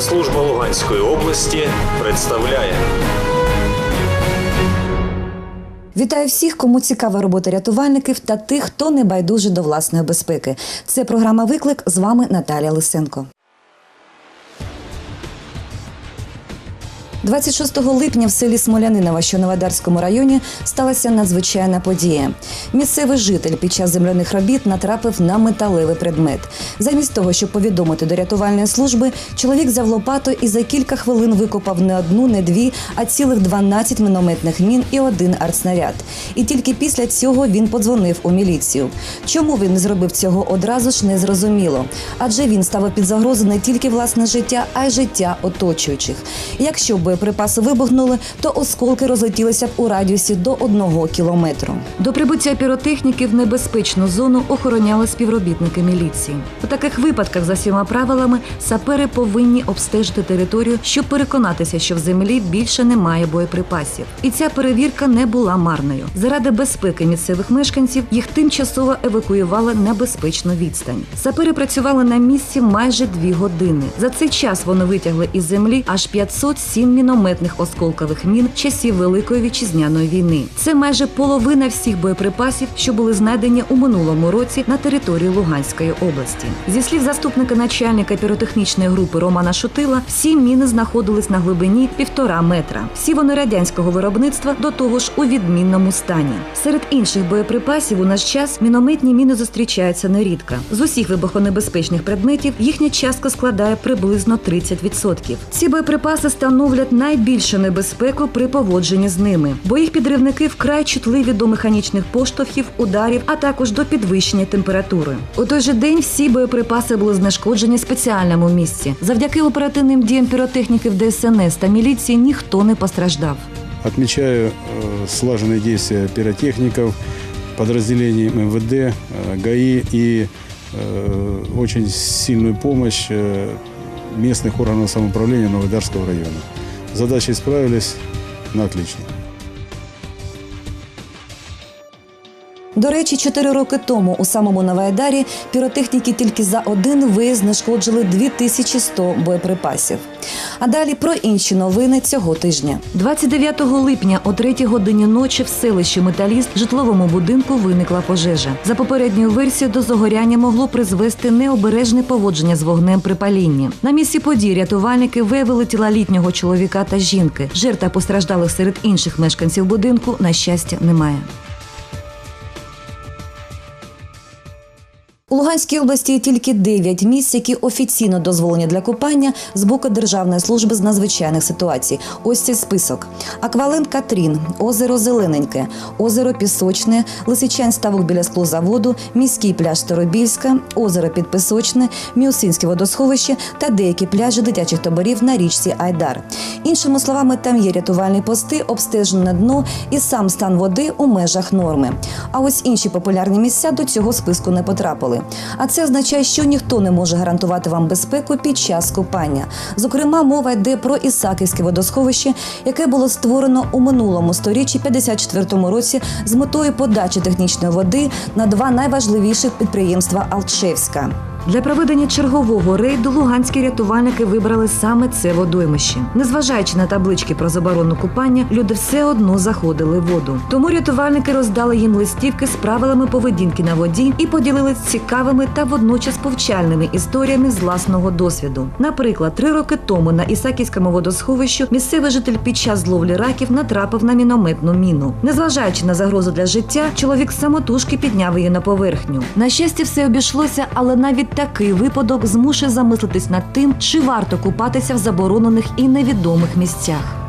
Служба Луганської області представляє. Вітаю всіх, кому цікава робота рятувальників та тих, хто не байдуже до власної безпеки. Це програма Виклик. З вами Наталія Лисенко. 26 липня в селі Смолянинова, що в Новодарському районі, сталася надзвичайна подія. Місцевий житель під час земляних робіт натрапив на металевий предмет. Замість того, щоб повідомити до рятувальної служби, чоловік взяв лопату і за кілька хвилин викопав не одну, не дві, а цілих 12 мінометних мін і один артснаряд. І тільки після цього він подзвонив у міліцію. Чому він не зробив цього одразу ж не зрозуміло, адже він ставив під загрозу не тільки власне життя, а й життя оточуючих. Якщо боєприпаси вибухнули, то осколки розлетілися б у радіусі до одного кілометру. До прибуття піротехніків небезпечну зону охороняли співробітники міліції. У таких випадках за всіма правилами сапери повинні обстежити територію, щоб переконатися, що в землі більше немає боєприпасів. І ця перевірка не була марною. Заради безпеки місцевих мешканців їх тимчасово евакуювали на безпечну відстань. Сапери працювали на місці майже дві години. За цей час вони витягли із землі аж 507 мінометних осколкових мін часів Великої вітчизняної війни. Це майже половина всіх боєприпасів, що були знайдені у минулому році на території Луганської області. Зі слів заступника начальника піротехнічної групи Романа Шутила, всі міни знаходились на глибині півтора метра. Всі вони радянського виробництва до того ж у відмінному стані. Серед інших боєприпасів у наш час мінометні міни зустрічаються нерідко. З усіх вибухонебезпечних предметів їхня частка складає приблизно 30%. Ці боєприпаси становлять найбільшу небезпеку при поводженні з ними, бо їх підривники вкрай чутливі до механічних поштовхів, ударів, а також до підвищення температури. У той же день всі боєприпаси були знешкоджені в спеціальному місці. Завдяки оперативним діям піротехніків ДСНС та міліції ніхто не постраждав. Отмечаю э, слаженные действия пиротехников, подразделений МВД, э, ГАИ и э, очень сильную помощь э, местных органов самоуправления Новодарского района. Задачи справились на отлично. До речі, чотири роки тому у самому Новоайдарі піротехніки тільки за один виїзд знешкоджили 2100 боєприпасів. А далі про інші новини цього тижня. 29 липня о 3 годині ночі в селищі Металіст житловому будинку виникла пожежа. За попередньою версією до загоряння могло призвести необережне поводження з вогнем при палінні. На місці подій рятувальники виявили тіла літнього чоловіка та жінки. Жертв постраждалих серед інших мешканців будинку на щастя немає. У Луганській області тільки 9 місць, які офіційно дозволені для купання з боку Державної служби з надзвичайних ситуацій. Ось цей список: Аквален Катрін, озеро Зелененьке, озеро Пісочне, Лисичань ставок біля склозаводу, міський пляж Старобільська, озеро Підпісочне, Міосинське водосховище та деякі пляжі дитячих таборів на річці Айдар. Іншими словами, там є рятувальні пости, обстежене дно і сам стан води у межах норми. А ось інші популярні місця до цього списку не потрапили. А це означає, що ніхто не може гарантувати вам безпеку під час купання. Зокрема, мова йде про Ісаківське водосховище, яке було створено у минулому сторіччі 54-му році з метою подачі технічної води на два найважливіших підприємства Алчевська. Для проведення чергового рейду луганські рятувальники вибрали саме це водоймище. Незважаючи на таблички про заборону купання, люди все одно заходили в воду. Тому рятувальники роздали їм листівки з правилами поведінки на воді і поділились цікавими та водночас повчальними історіями з власного досвіду. Наприклад, три роки тому на Ісаківському водосховищу місцевий житель під час зловлі раків натрапив на мінометну міну. Незважаючи на загрозу для життя, чоловік самотужки підняв її на поверхню. На щастя, все обійшлося, але навіть такий випадок змушує замислитись над тим, чи варто купатися в заборонених і невідомих місцях.